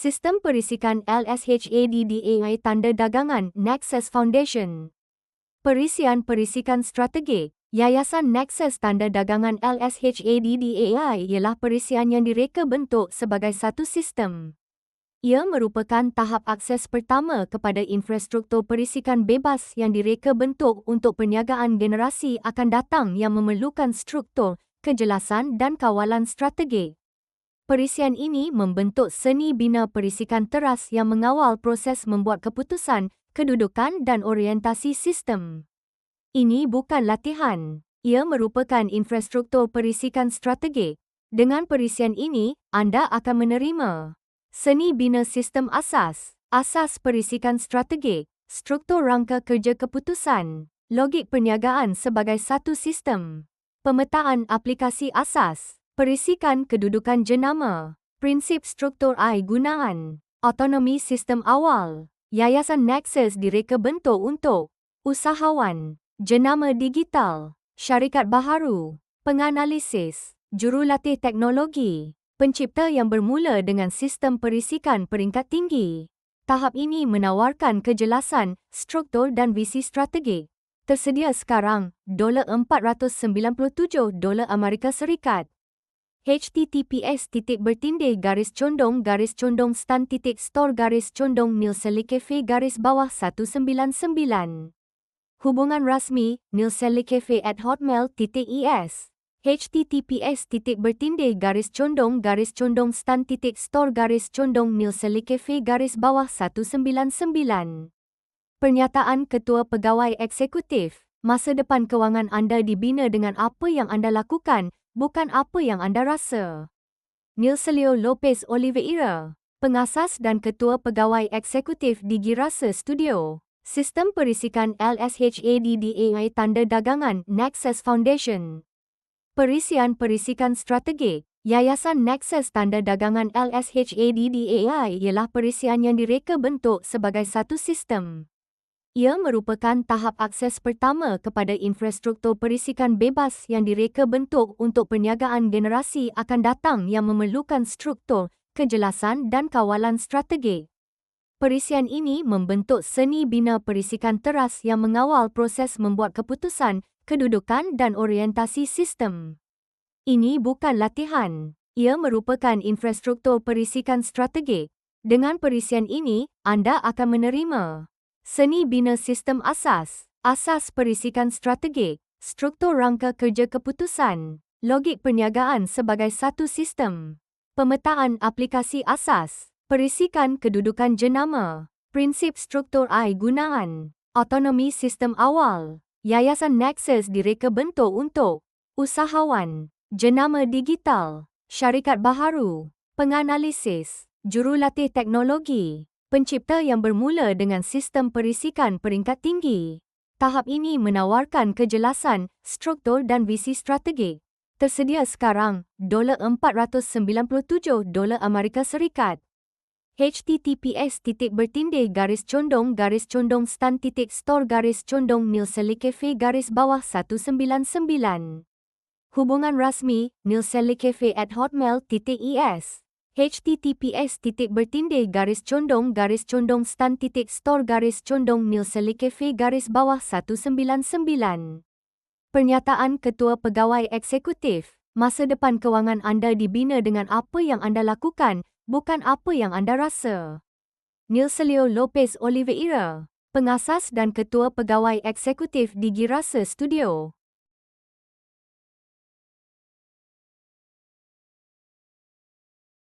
Sistem Perisikan LSHADDAI Tanda Dagangan Nexus Foundation Perisian Perisikan Strategik Yayasan Nexus Tanda Dagangan LSHADDAI ialah perisian yang direka bentuk sebagai satu sistem. Ia merupakan tahap akses pertama kepada infrastruktur perisikan bebas yang direka bentuk untuk perniagaan generasi akan datang yang memerlukan struktur, kejelasan dan kawalan strategik. Perisian ini membentuk seni bina perisikan teras yang mengawal proses membuat keputusan, kedudukan dan orientasi sistem. Ini bukan latihan. Ia merupakan infrastruktur perisikan strategik. Dengan perisian ini, anda akan menerima seni bina sistem asas, asas perisikan strategik, struktur rangka kerja keputusan, logik perniagaan sebagai satu sistem, pemetaan aplikasi asas, Perisikan kedudukan jenama, prinsip struktur I gunaan, autonomi sistem awal, Yayasan Nexus direka bentuk untuk usahawan, jenama digital, syarikat baharu, penganalisis, jurulatih teknologi, pencipta yang bermula dengan sistem perisikan peringkat tinggi. Tahap ini menawarkan kejelasan, struktur dan visi strategik. Tersedia sekarang, $497 dolar Amerika Serikat https titik bertindih garis condong garis condong stan titik store garis condong nilselikefe garis bawah 199 Hubungan rasmi nilselikefe at hotmail titik es https titik bertindih garis condong garis condong stan titik store garis condong nilselikefe garis bawah 199 Pernyataan Ketua Pegawai Eksekutif Masa depan kewangan anda dibina dengan apa yang anda lakukan bukan apa yang anda rasa. Nilselio Lopez Oliveira, pengasas dan ketua pegawai eksekutif di Girasa Studio, Sistem Perisikan LSHADDAI Tanda Dagangan Nexus Foundation. Perisian Perisikan Strategik Yayasan Nexus Tanda Dagangan LSHADDAI ialah perisian yang direka bentuk sebagai satu sistem. Ia merupakan tahap akses pertama kepada infrastruktur perisikan bebas yang direka bentuk untuk perniagaan generasi akan datang yang memerlukan struktur, kejelasan dan kawalan strategik. Perisian ini membentuk seni bina perisikan teras yang mengawal proses membuat keputusan, kedudukan dan orientasi sistem. Ini bukan latihan. Ia merupakan infrastruktur perisikan strategik. Dengan perisian ini, anda akan menerima Seni bina sistem asas, asas perisikan strategik, struktur rangka kerja keputusan, logik perniagaan sebagai satu sistem, pemetaan aplikasi asas, perisikan kedudukan jenama, prinsip struktur I gunaan, autonomi sistem awal, Yayasan Nexus direka bentuk untuk usahawan, jenama digital, syarikat baharu, penganalisis, jurulatih teknologi, pencipta yang bermula dengan sistem perisikan peringkat tinggi. Tahap ini menawarkan kejelasan, struktur dan visi strategik. Tersedia sekarang, $497 dolar Amerika Serikat. https titik bertindih garis condong garis condong stan titik store garis condong nilselikefe garis bawah 199 Hubungan rasmi nilselikefe at hotmail titik es https titik bertindih garis condong garis condong stan titik store garis condong nilselikefe garis bawah 199 Pernyataan Ketua Pegawai Eksekutif Masa depan kewangan anda dibina dengan apa yang anda lakukan, bukan apa yang anda rasa. Nilselio Lopez Oliveira, pengasas dan Ketua Pegawai Eksekutif di Girasa Studio